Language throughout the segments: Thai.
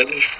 Seven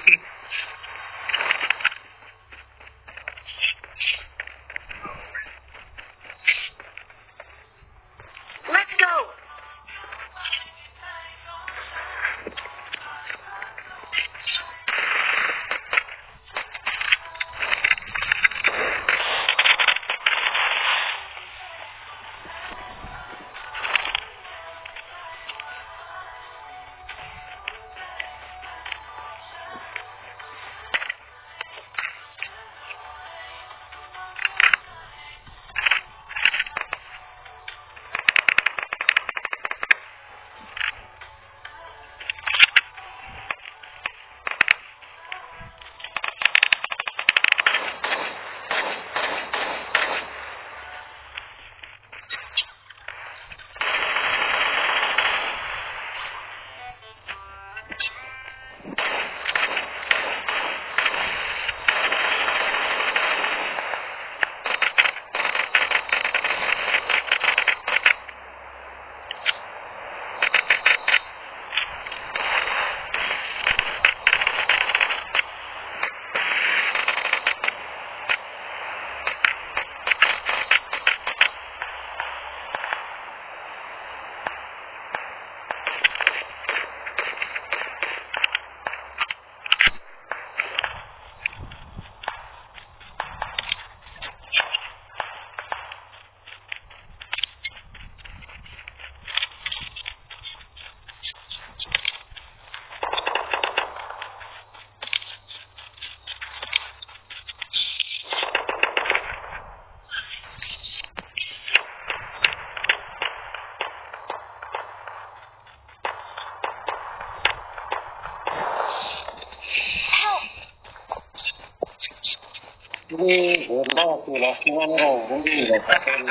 นี่เห็นได้คือเราคิดว่าเราไม่ดีเลยครับเป็น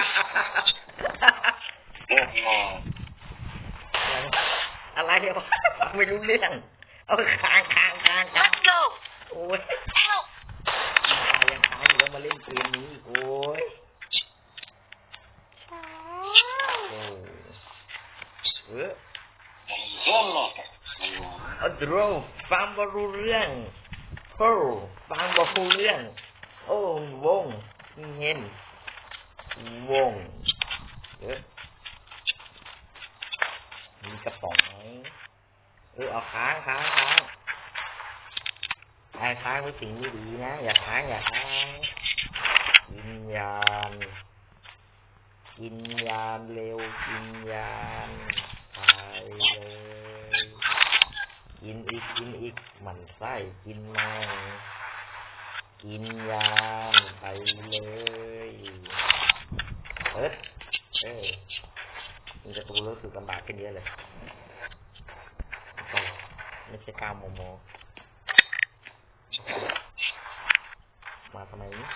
โอ้โหอะไรเดี๋ยวฟังไม่รู้เรื่องเอาค้างคางคางคางโอ้ยยังคางอยู่แล้วมาเล่นเกมนี้โอ้ยโอ้เออเยี่ยมเลยเอาดรฟังบรู้เรื่องโอ้ฟังบรู้เรื่อง โอ้ วงเห็นวงเออมีกระป๋องไหมเออเอาค้างค้างค้างไอ้ค้างไม่สิ่งไม่ดีนะ อย่าค้างอย่าค้างกินยานกินยานเร็วกินยานตายเลยกินอีกกินอีกหมันไส้กินมา กินยานไปเลยเอิดเออมีประตูรู้สึกลำบากขึ้นเยอะเลยไม่ใช่ก้าวโมโม มาทำไมนี่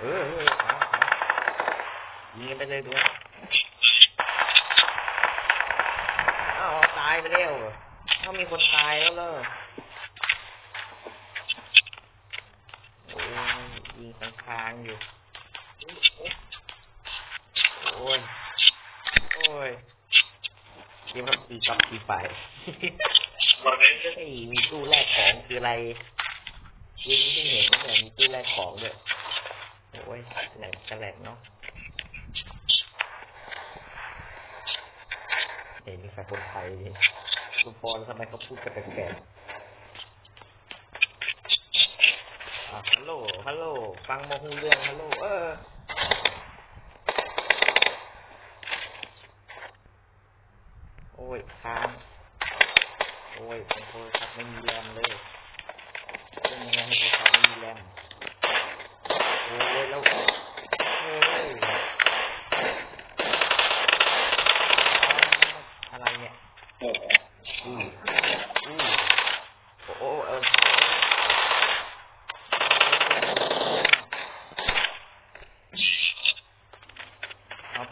เออเออเอาเอยิงไปเลยด้วยอ้าวตายไปแล้วถ้ามีคนตายแล้วเลยโอ้ยยิงค้างอยู่ โอ้ย โอ้ยเดี๋ยวมันตีกลับตีไปเฮ้มีตู้แลกของคืออะไรยิงไม่เห็นว่ามีตู้แลกของด้วยโอ้ยแหลกกระแหลกเนาะเห็นมีใครคนไทยคุณปอแล้วทำไมเขาพูดกันแปลกๆอะ ฮัลโหล ฮัลโหล ฟังโมฮูเรื่องฮัลโหล เออโอ้ยค้างโอ้ยโทรศัพท์ไม่มีแรงเลย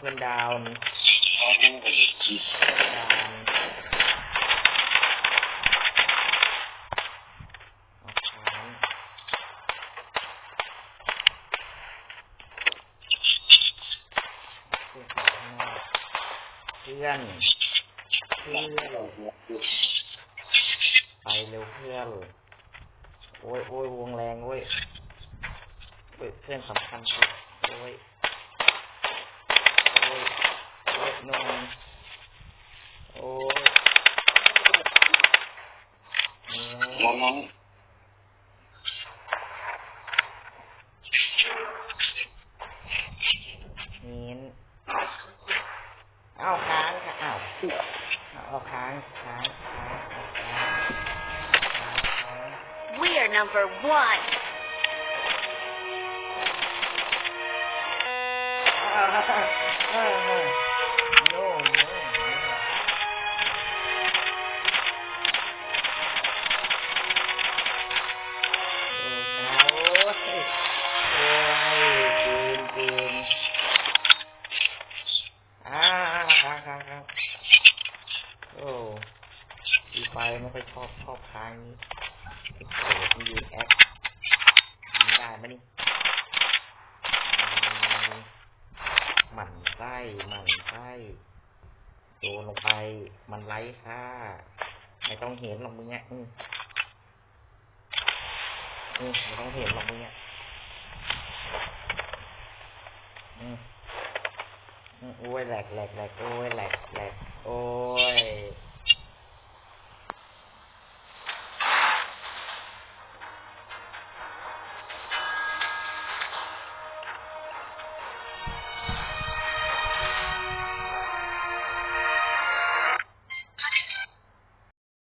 มันดาวน์ดาวน์เพื่อนเพื่อไปเร็วเพื่อนโอ้ยโอ้ยวงแรงโอ้ยเพื่อนสำคัญโอ้ย โอ้ยแล้วนั้นหินเอาค้างค่ะอ้าวเอาค้างค้างค้างเอาค้างค้างค้าง We are number one. อ่าอ่าอ่า อบชอบค้างนี้โอ้โหมันยืนแอคยิงได้ไหมนี่มหมั่นไส้หมั่นไส้โยนลงไป มันไร้ค่า ไม่ต้องเห็นหรอกมึงเนี่ยอืมอืมไม่ต้องเห็นหรอกมึงเนี่ยอืมอืมโอ้ยแหลกแหลกแหลกโอ้ยแหลกแหลกโอ้ย